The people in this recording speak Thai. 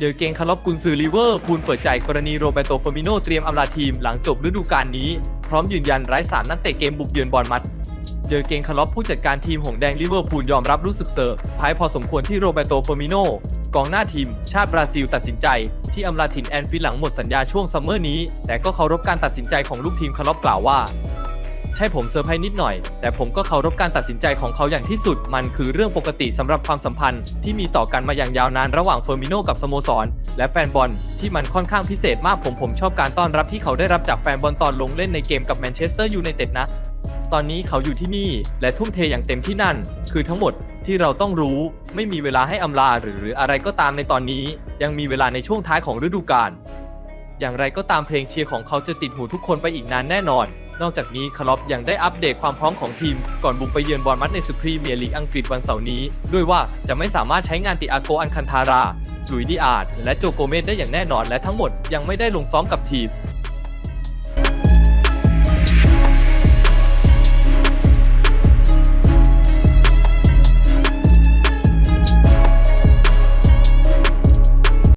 เดอเกงคาร์ลอฟกุนซือลิเวอร์พูลเปิดใจกรณีโรเบโตฟอร์มิโนเตรียมอำลาทีมหลังจบฤดูกาลนี้ พร้อมยืนยันไร้สามนักเตะเกมบุกเยือนบอลมัดเดอเกงคาร์ลอฟผู้จัดการทีมหงแดงลิเวอร์พูลยอมรับรู้สึกเซอร์พายพอสมควรที่โรเบโตฟอร์มิโนกองหน้าทีม ชาติบราซิลตัดสินใจ ที่อำลาถิ่นแอนฟิลหลังหมดสัญญาช่วงซัมเมอร์นี้ แต่ก็เคารพการตัดสินใจของลูกทีมคาร์ลอฟกล่าวว่า ใช่ผมเซอร์ไพรส์นิดหน่อย แต่ผมก็เคารพการตัดสินใจของเขาอย่างที่สุด มันคือเรื่องปกติสำหรับความสัมพันธ์ ที่มีต่อกันมาอย่างยาวนานระหว่างเฟอร์มิโนกับสโมสร และแฟนบอลที่มันค่อนข้างพิเศษมากผมผมชอบการต้อนรับที่เขาได้รับจากแฟนบอลตอนลงเล่นในเกมกับแมนเชสเตอร์ยูไนเต็ดนะ ตอนนี้เขาอยู่ที่นี่ และทุ่มเทอย่างเต็มที่นั่น คือทั้งหมดที่เราต้องรู้ไม่มีเวลาให้อำลาหรืออะไรก็ตามในตอนนี้ ยังมีเวลาในช่วงท้ายของฤดูกาลอย่างไรก็ตามเพลงเชียร์ของเขาจะติดหูทุกคนไปอีกนานแน่นอน นอกจากนี้คาร์ลอฟยังได้อัปเดตความพร้อมของทีม ก่อนบุกไปเยือนบอลมัดในสุพรีเมียร์ลีกอังกฤษวันเสาร์นี้ ด้วยว่าจะไม่สามารถใช้งานติอาโกอันคันทาราหลุยดิอาดและโจโกเมสได้อย่างแน่นอนและทั้งหมดยังไม่ได้ลงซ้อมกับทีม